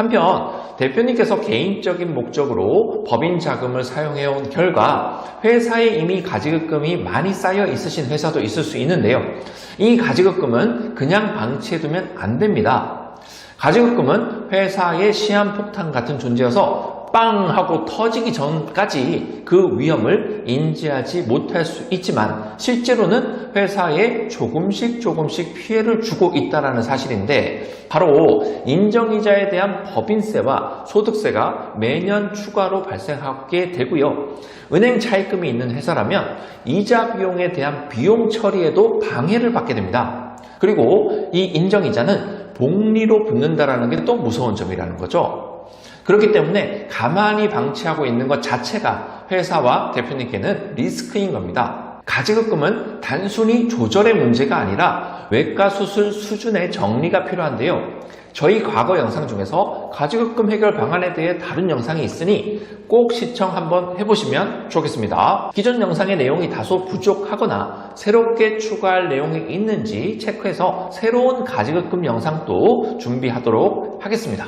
한편 대표님께서 개인적인 목적으로 법인 자금을 사용해온 결과 회사에 이미 가지급금이 많이 쌓여 있으신 회사도 있을 수 있는데요. 이 가지급금은 그냥 방치해두면 안 됩니다. 가지급금은 회사의 시한폭탄 같은 존재여서 빵 하고 터지기 전까지 그 위험을 인지하지 못할 수 있지만 실제로는 회사에 조금씩 조금씩 피해를 주고 있다는 사실인데 바로 인정이자에 대한 법인세와 소득세가 매년 추가로 발생하게 되고요. 은행 차입금이 있는 회사라면 이자 비용에 대한 비용 처리에도 방해를 받게 됩니다. 그리고 이 인정이자는 복리로 붙는다라는 게 또 무서운 점이라는 거죠. 그렇기 때문에 가만히 방치하고 있는 것 자체가 회사와 대표님께는 리스크인 겁니다. 가지급금은 단순히 조절의 문제가 아니라 외과 수술 수준의 정리가 필요한데요. 저희 과거 영상 중에서 가지급금 해결 방안에 대해 다룬 영상이 있으니 꼭 시청 한번 해보시면 좋겠습니다. 기존 영상의 내용이 다소 부족하거나 새롭게 추가할 내용이 있는지 체크해서 새로운 가지급금 영상도 준비하도록 하겠습니다.